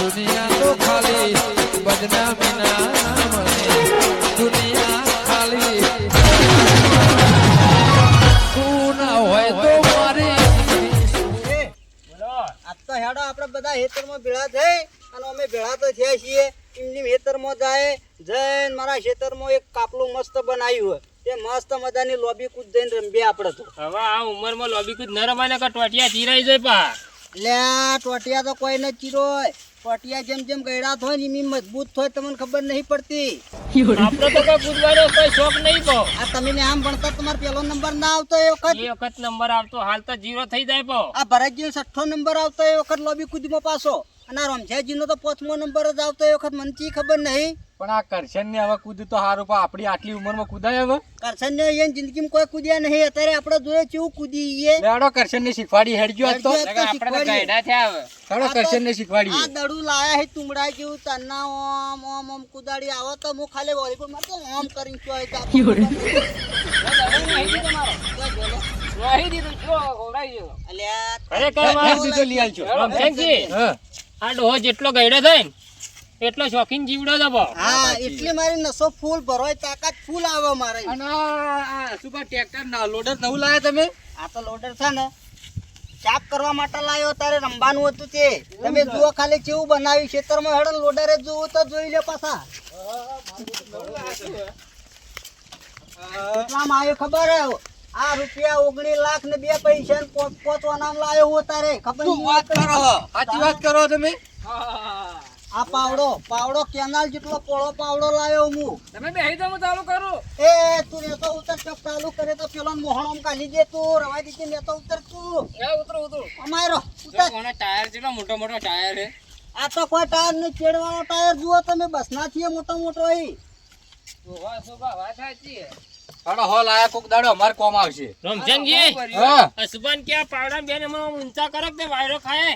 દુનિયા તો ખાલી બદનામી ના નામને દુનિયા ખાલી. તું ના હોય તો મારી આજ તો હેડો આપણે બધા ખેતરમાં ભેળા થઈ અને અમે ભેળા તો થયા છીએ. એમની ખેતરમાં જાય જઈને મારા ખેતરમાં એક કાપલું મસ્ત બનાવ્યું હોય. તે મસ્ત મજાની લોબી કૂદ જઈને રમીએ આપણે તો. હવે આ ઉંમરમાં લોબી કુદ ન રમાય ને ટોટિયા ચીરાઈ જાય પા. એટલે ટોટિયા તો કોઈ ન ચીરોય. ટોટિયા જેમ જેમ ગયડા થાય ને એમ મજબૂત થાય તમને ખબર નહીં પડતી. આપણે તો કોઈ કૂદવાનો કોઈ શોખ નહીં પો. આ તમે ને આમ ભણતા તમારો પેલો નંબર ના આવતો એ વખત? એ વખત નંબર આવતો હાલ તો જીરો થઈ જાય પો. આ ભરતજી છઠ્ઠો નંબર આવતો એ વખત લોબી કુદમાં પાછો. અને આ રમઝાજીનો તો પોથમો નંબર જ આવતો એ વખત મને ખબર નહીં? પણ આ કરશન ને હવે કૂદ તો સારું પણ આપણી આટલી ઉંમરમાં કૂદાય હવે. કરશન ને અહીંયા જિંદગીમાં કોઈ કૂદ્યા નહીં. અત્યારે આપણે જોઈએ કેવું કૂદી લેડો કરશન ને શીખવાડી હેડજો આજ તો. આપણે તો ગયડા થયા હવે. લેડો કરશન ને આ શીખવાડીએ. દડું લાયા હે તુમડા જેવું. તન્ના ઓમ ઓમ ઓમ કુદાડી. આવો તો હું ખાલી વોલીબોલમાં તો ઓમ કરીને ચોય અલ્યા અરે કઈ મારી દીધો લઈ આલજો. રમશેનજી, હા. આ ડોહો જેટલો ગયડો થાય ને એટલો શોખીન જીવડો છે પો હા એટલે મારી નસો ફૂલ ભરોય તાકાત ફૂલ આવે મારે. અને આ- શું ટ્રેક્ટર ના લોડર નવું લાયા તમે? આ તો લોડર છે ને. ચાપ કરવા માટે લાયો તારે રમવાનું હતું તે. તમે જુઓ ખાલી કેવું બનાવ્યું ખેતરમાં હેડો લોડરે જોવું તો જોઈ લે પાછા. કેટલામાં આવ્યો ખબર? હે આ રૂપિયા ઓગણી લાખ ને બે પૈસા ને પોચ પોચ નામ લાયો હું તારે. ખબર વાત કરો સાચી વાત કરો તમે? આ પાવડો પાવડો કેનાલ જેટલો પોળો પાવડો લાવ્યો હું. તમે બેહી દો હું ચાલુ કરું? એ તું નેતો ઉતર ચપ ચાલુ કરે તો પેલો મોહણમ કાઢી દે તું રવાઈ દીધી નેતો ઉતર તું. એ ઉતરો ઉતરો. અમારો ઉતર. કોનો ટાયર જેટલો મોટો મોટો ટાયર હે આ તો કોઈ ટાયર ને ચેડવાનો ટાયર જુઓ તમે બસ ના છીએ મોટો મોટો ઈ વાત સાચી પાડો હોલ આયા કોક દાડો અમાર કોમ આવશે. રમજનજી હા અસુબાન કે પાવડા બેન હમણાં ઊંચા કરો કે વાયરો ખાય.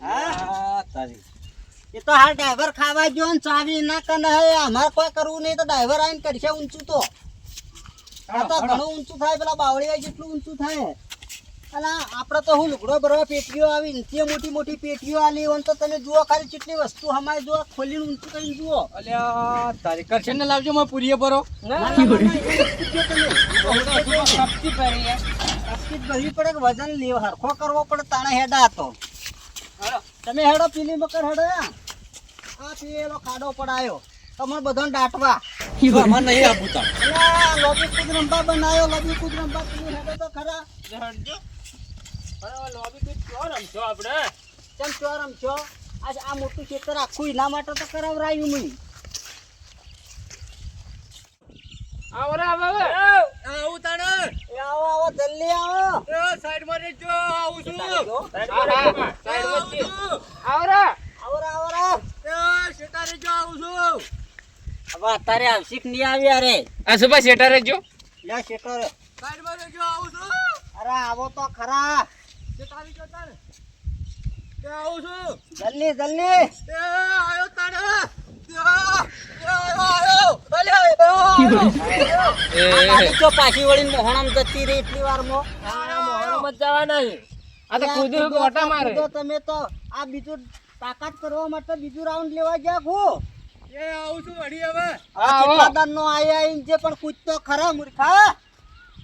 હા તારી. એ તો હાલ ડ્રાઈવર ખાવા ગયો ને ચાવી ના કને હે અમારે કોઈ કરવું નહીં તો ડ્રાઈવર આવીને કરશે ઊંચું તો આ તો ઘણું ઊંચું થાય પેલા બાવળિયા જેટલું ઊંચું થાય અલા આપણે તો હું લુગડો ભરવા પેટીઓ આવી નીચે મોટી મોટી પેટીઓ આલી હોય તો તમે જુઓ ખાલી કેટલી વસ્તુ અમારે જુઓ ખોલીને ઊંચું કરીને જુઓ અલ્યા તારી કરશે ને લાવજો મેં પૂરીએ ભરો ભરવી પડે કે વજન લેવા હરખો કરવો પડે તાણે હેડા હતો તમે હેડો પીલી મકર હેડો. આ પેલો ખાડો પડાયો. તમાર બધાને દાટવા. અમાર નહીં આપું તા લોબી કૂદ રંબા બનાયો લોબી કૂદ રંબા તમે હેડો તો ખરા. હટજો અરે લોબી તો ક્યાં રમશો આપણે? કેમ છો રમશો? આજ આ મોટું ખેતર આખું એના માટે તો કરાવરાયું મેં આવો રે આવો આવું. તાણે. આવો આવો જલ્દી આવો. એ સાઈડમાં આવું છું. આવો રા, આવો રા. એ શેટા રહેજો આવું છું હવે અત્યારે આવશે નહીં આવ્યા રે આ સુબા શેઠા રહેજો. લે શેટર સાઈડ રહેજો આવું છું. અરે આવો તો ખરા. શેટા રહેજો તાણે એ આવું છું? જલ્દી જલ્દી. એ આયો તાણે એ આયો. આયો અલ્યા આ ગાડી જો પાછી વળી મોહણમ જતી રહી એટલી વારમાં? મત જવા નહીં આ તો કૂદું કે મારે. તમે તો. આ બીજું તાકાત કરવા માટે બીજું રાઉન્ડ લેવા ગયા ખુ. એ આવું છું વળી હવે. આ ચિત્તાદાર નો આયા આઈને જે પણ કૂદતો ખરા મૂર્ખા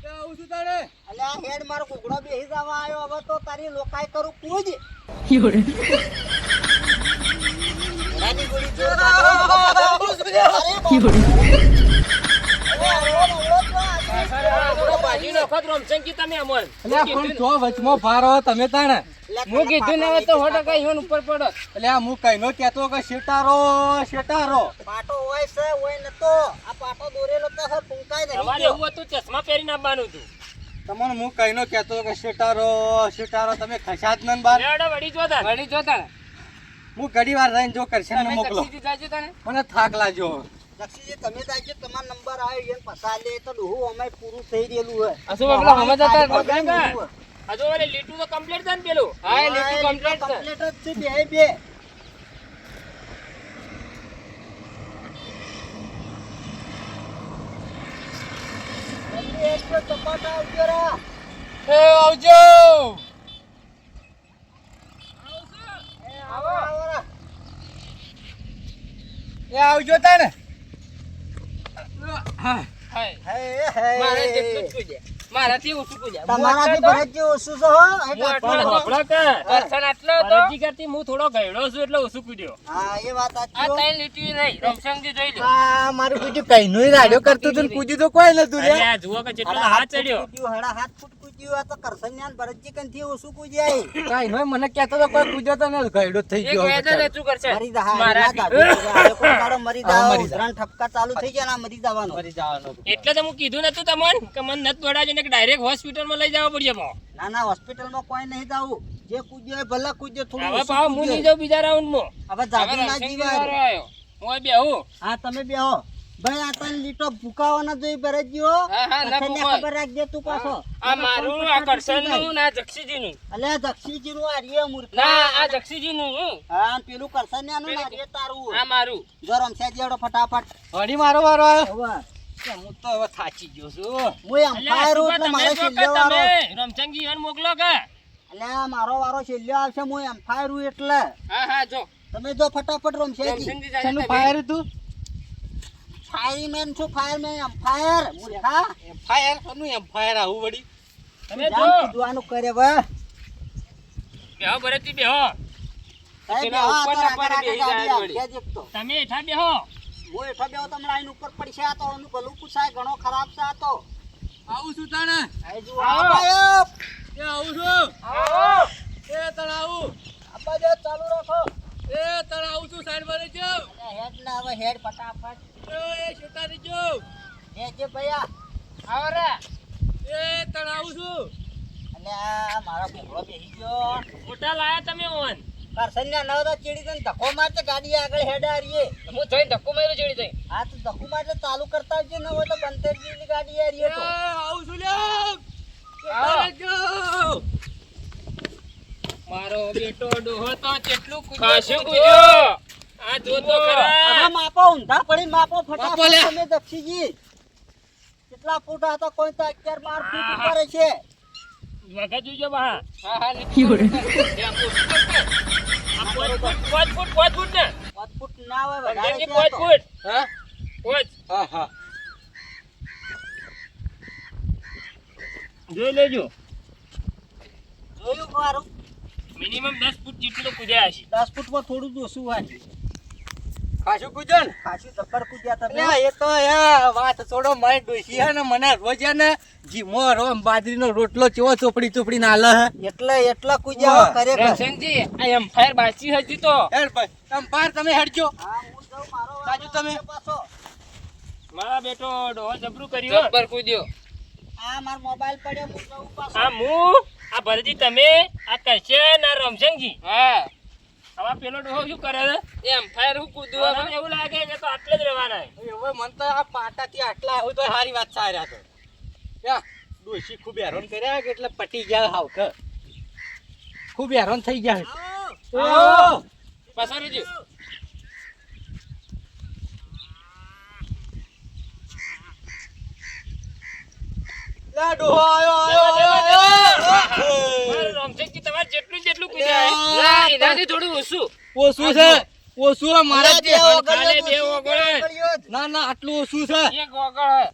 એ આવું છું તાણે એટલે આ હેડ મારો કુકડો બેસી જવા આવ્યો હવે તો તારી લોકાય કરું કૂદ ગોળી બાપ. અરે આ બાજી નો વખત રમશંકી તમે અમોન અલ્યા પણ તો વચમાં ફારો તમે તાણે. હું કીધું ને હવે તો હોટો કઈ હોન ઉપર પડો. અલ્યા હું કઈનો કેતો કે શેટારો શેટારો. પાટો હોય છે હોય નતો આ પાટો દોરેલો તો હે ફૂંકાય નહીં તમારે. એવું હતું ચશ્મા પહેરીને આવવાનું હતું. તમને હું કઈનો કેતો કે શેટારો શેટારો તમે ખસાત નન બાર. વડી જોતા વડી જોતા હું ઘડી વાર રહીને જો કરશે મોકલો. તને મને થાક લાગ્યો. લક્ષીજી તમે તાજો તમારો નંબર આવ્યો એને પસા લે તો ડોહું અમાય પૂરું થઈ રહેલું હે અસુ બાબલા હમજ હતા ડોહું હજુ વાલે તો કમ્પ્લીટ છે ને પેલું? હા એ કમ્પ્લીટ છે. કમ્પ્લીટ જ છે બે બે. એક તો ચપાટા આવજો રા. એ આવજો. એ આવો આવો રા. એ આવજો તાને. હે, હે. મારે જેટલું મારાથી ઓછું કૂદ્યા. તમારાથી ભરતજી ઓછું છે હો. ભરતજી થોડો ગયડો છું એટલે ઓછું કૂદ્યો. હા એ વાત આ સાચી લીટી નહીં રમસંગજી જોઈ લો. આ મારું કૂજ્યું કઈનું રાડ્યો કરતું તું ને કૂજ્યું તો કોઈ નતું જુઓ કે જેટલો હાથ ચડ્યો. હાથ ફૂટ કૂદ્યું. આ તો કરસન્યાન ભરતજી કંઈથી ઓછું કૂદ્યા એ. કઈનો મને કહેતો તો કોઈ કૂજ્યો તો ને ગયડો થઈ એક વેદન હતું કરશે મરી જા, હા, મારાથી. ના દાબી દેજો. આજે કોઈ દાડો મરી હા, જાઓ. મરી જા. ઉધરાણ ઠપકા ચાલુ થઈ ગયા ને મરી જવાનો મરી જવાનો એટલે તો હું કીધું નતું તમને કે મને દોડાજો ને ડાયરેક્ટ હોસ્પિટલમાં લઈ જવા પડશે નાના ના ના હોસ્પિટલમાં કોઈ નહીં જાવું જે કુજો ભલે કૂદ્યો થોડું હવે પાછો હું નહીં જાઉં બીજા રાઉન્ડમાં હવે જાદુ હવે ના જીવાય. હું બેહું. હા તમે બેહો ભાઈ આ તને લીટો ભૂકાવાના જોઈ ભરતજી હો હા, હા, ના કથઈને ખબર રાખજે તું પાછો. આ મારું આ કરશનનું ના જક્ષીજી નું અલે જક્ષીજી નું આ રીએ મૂર્ખ ના આ જક્ષીજી નું હા અને પેલું કરશન ને આ રે તારું. આ મારું. જો છે જેડો ફટાફટ. વળી મારો વારો આવ્યો? હું તો હવે થાચી ગયો છું. હું એમ ફાયરો એટલે તમે? મારે જો છેલ્લો વારો. રમચંગી ઈવન મોકલો કે. અલે મારો વારો છેલ્લો આવશે હું એમ ફાયર એટલે. હા હા જો. તમે જો ફટાફટ રમશે જાય ફાયર હતું ફાયરમેન છું ફાયરમેન એમ ફાયર મૂર્ખા. એમ ફાયર કોનું એમ ફાયર આવું વળી? તમે જો. કૂદવાનું કરે હવે. બેહો ભરતજી બેહો. તમે હું તમને આઈને ઉપર પડશે આ તો. એનું ભલું પૂછાય ઘણો ખરાબ છે તો. આવું છું તાણે. આ જુઓ, આવો. એ આવું છું. આવો. એ તણ આવું. આ બાજુ ચાલુ રાખો. એ તણ આવું છું સાઈડ રહેજો. હેડ ના હવે હેડ ફટાફટ. એ શેતા રહેજો. એ જે ભૈયા આવો રે. એ તણ આવું છું. અને આ મારો ભેગો બેસી ગયો. મોટા લાયા તમે ઓન. કરસન્યા નવ તો ચીડી દઈને ધક્કો મારતે ગાડી આગળ હેડ આ હું જઈને ધક્કો માર્યો ચીડી જઈ હા તો ધક્કો મારતે ચાલુ કરતા આવજે ન હોય તો થઈ ગાડી આ તો. આવું છું આવો. રહેજો મારો બેટો ડોહો તો કેટલું કૂદ્યો કુજો આ જો તો ખરા. આ માપો ઊંધા પડી માપો માપો ફટાફટ લે. તમે દક્ષીજી. કેટલા ફૂટ હતા કોઈ તો અગિયાર બાર ફૂટ ઉપર છે. વગા જોજો બા. હા હા લીધું પાંચ ફૂટ પાંચ ફૂટ પાંચ ફૂટ ને. પાંચ ફૂટ ના હોય વધારે છે પાંચ ફૂટ? હા. પાંચ. હા હા. જોઈ લેજો. જોયું મારું? મિનિમમ 10 ફૂટ જેટલું તો કૂદ્યા હશે. દસ ફૂટમાં થોડું જ ઓછું હોય ખાસું કૂજો ને? ખાસું જબ્બર કૂદ્યા તમે? એ તો એ વાત છોડો મારી ડોશી હે ને મને રોજ ને જીમો રોમ બાજરીનો રોટલો ચેવો ચોપડી ચોપડી ના હાલે એટલે એટલા કૂદ્યા કરે રમશંગજી આ ફાયર બાસી હતી તો. હેડ ભાઈ તમ પાર તમે હેડજો. હા હું જાઉં મારો બાજુ તમે. પાછો. મારા બેટો ડોહો જબરું કર્યો જબ્બર કૂદ્યો. આ મારો મોબાઈલ પડ્યો હું જાઉં પાછો. આ હું? આ ભરજી તમે આ કરશે ના રમશંગજી હા. હવે પેલો ડોહો શું કરે છે? ફાયર હું કૂદું હવે? એવું લાગે કે તો આટલે જ રહેવાના હવે મને તો આ પાટાથી આટલા આવું તો સારી વાત સાર્યા તો. યા ડોશી ખૂબ હેરાન કર્યા કે એટલે પટી ગયા હાવ ખૂબ હેરાન થઈ ગયા આવો. પાછા ડોહો આયો આયો આયો. મારું જેટલું જેટલું કૂદ્યા એનાથી થોડું ઓછું. ઓછું છે. ઓછું મારા બે ઓગળ્યો ખાલી બે તો. ના ના આટલું ઓછું છે. એક ઓગળ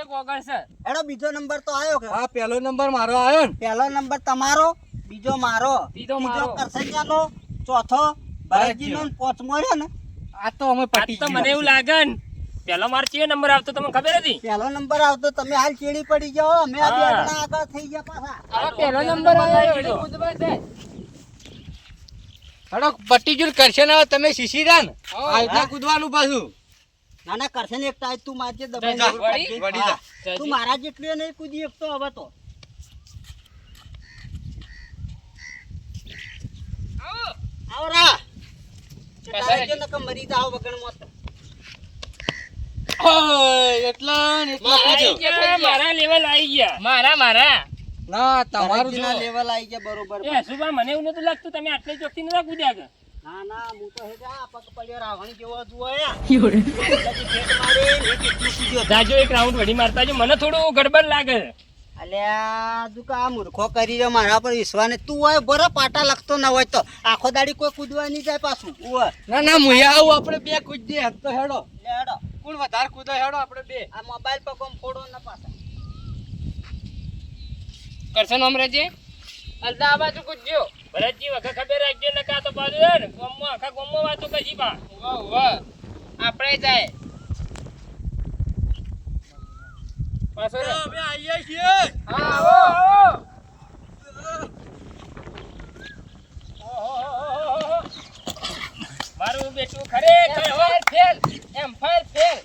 એક ઓગળ છે. એનો બીજો નંબર તો આવ્યો કે? આ પહેલો નંબર મારો આવ્યો ને. પહેલો નંબર તમારો બીજો મારો. બીજો મારો. કરસંજાનો ચોથો. ભરતજીનો ને પાંચમો રહ્યો ને. આ તો અમે પટી તો મને એવું લાગે ને. પેલો માર ચિયો નંબર આવતો તમને ખબર હતી? પેલો નંબર આવતો તમે હાલ ચીડી પડી ગયો અમે આ બે હા. આગળ થઈ ગયા પાછા. આ પેલો નંબર આવ્યો હડો પટ્ટી જુલ કરશે ને તમે શીશી રાન ને? હા. આ રીતના કૂદવાનું પાછું. ના ના કરશે ને એકતા તું મારજે જા, દબાઈ. તું મારા જેટલી નહીં કૂદી એકતો હવે તો. આવરા. કસાય જો નકમ મરી જાવ વગણ તો. ઓય, એટલા ને એટલા આઈ મારા લેવલ આવી ગયા. મારા મારા. ના તમારું જો લેવલ આવી ગયા બરોબર. એ સુભા મને એવું નતું લાગતું તમે આટલી ચોખ્ખી નતા કૂદ્યા કે? ના ના હું તો હેડે પગ પડ્યો રાવણ જેવો જુઓ યા. એટલી ફેટ મારી, ને કેટલું કૂદ્યો. જાજો એક રાઉન્ડ વડી મારતા જો. મને થોડું ગડબડ લાગે. અલ્યા તું કે મૂર્ખો કરી રહ્યો? મારા પર વિશ્વાસ તું હોય બરો પાટા લખતો ન હોય તો. આખો દાડી કોઈ કૂદવા નહીં જાય પાછું. ના ના મુયા આવું આપણે બે કૂદી હે તો હેડો. લે હેડો. કોણ વધારે કૂદો હેડો આપણે બે. આ મોબાઈલ પર કોમ ફોડો ના પાછા. કરશન અમરેજી? અલદા આ બાજુ કૂદજો. ભરતજી વખત ખબર રાખજો ને કા તો બાજુ હે ને ગોમમાં આખા ગોમમાં વાતો કશી વાહ આપણે જાય. પાછો રે. અમે આવીએ છીએ. હા આવો આવો મારું બેટું ખરેખર ફેલ એમ ફાયર ફેલ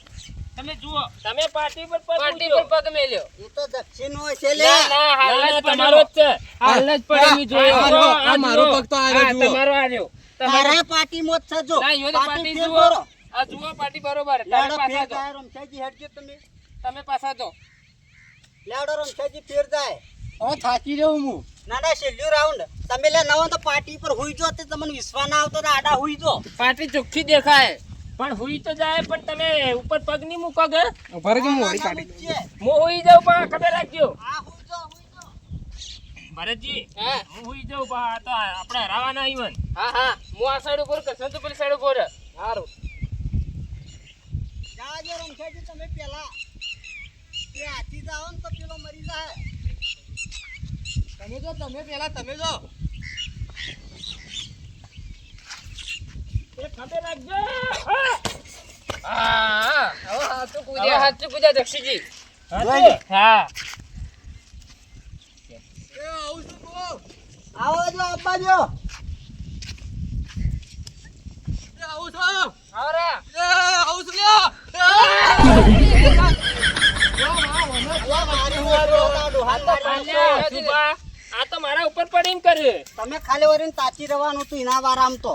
તમે જુઓ તમે પાર્ટી પર પગ પાર્ટી પર પગ મેલ્યો. એ તો દક્ષિણ હોય છે લે ના ના હાલ તમારો જ છે. હાલ જ પડે જોયો આ મારો- આ આ મારો જુઓ. પગ તો આવ્યો જુઓ. તમારો આવ્યો તારે પાર્ટી મોત છે જો ના, પાર્ટી ફેર જુઓ. આ જુઓ પાર્ટી બરોબર. તમે પાછા જો. જાય રમછાજી તમે. તમે પાછા જો. લેડો રમછાજી ફેર જાય. હવે થાકી રહ્યો હું. ના ના છેલ્લું રાઉન્ડ. તમે લે નવો તો પાર્ટી પર હુઈ જો તે તમને વિશ્વાસ ના આવતો આડા હુઈ જો. પાર્ટી ચોખ્ખી દેખાય. પણ હુઈ તો જાય પણ તમે ઉપર પગ નહીં મૂકો કે? ભરજી આ ના મૂકજે. હું હુઈ જાઉં પણ ખબર રાખજો. ભરતજી હું? હુઈ જાઉં પણ તો આપણે હરાવાના ઈવન હા હા. હું આ સાઈડ ઉપર કરશું તો પેલી સાઈડ ઉપર સારું જાજો રમછાજી તમે પેલા. એ હાથી જાઓ ને તો પેલો મરી જાય. તમે જો તમે પેલા તમે જો. આ તો મારા ઉપર પડીને કરે તમે ખાલી વરીને તાચી રહેવાનું તું એના વારામ તો.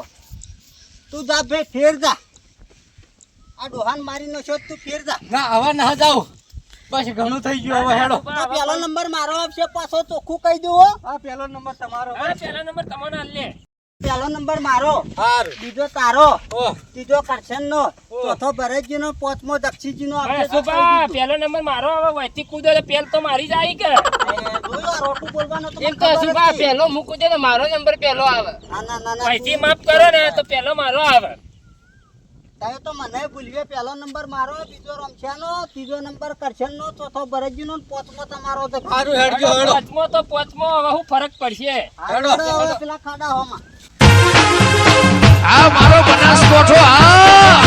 તું જા ભાઈ ફેર જા. આ ડોહાન મારી નો તું ફેર જા. ના હવે ના જાવ બસ ઘણું થઈ ગયું હવે હેડો. આ પહેલો નંબર મારો આવશે પાછો ચોખ્ખું કહી દઉં આ પેલો નંબર તમારો. હા પેલા નંબર તમારો લે. પેલો નંબર મારો. બીજો તારો. ત્રીજો કરશન નો ચોથો ભરતજી નો પાંચમો દક્ષિજી નો હા, પેલો નંબર મારો હવે કૂદો તો પેલ તો મારી જાય કે? રોટું એમ તો સુભા પહેલો મૂકું છે મારો નંબર પહેલો આવે. ના ના ના ના વહીથી માફ કરો ને તો પેલો મારો આવે. તમે તો મને ભૂલવે પેલો નંબર મારો બીજો રમછાનો ત્રીજો નંબર કરશન નો ચોથો ભરતજી નો ને પાંચમો તમારો છે સારું હેડજો હેડો. પોચમો તો પોચમો હવે શું ફરક પડશે. હા, હેડો. હેડો પેલા ખાડા હોમાં. આ મારો બનાસકોઠો આ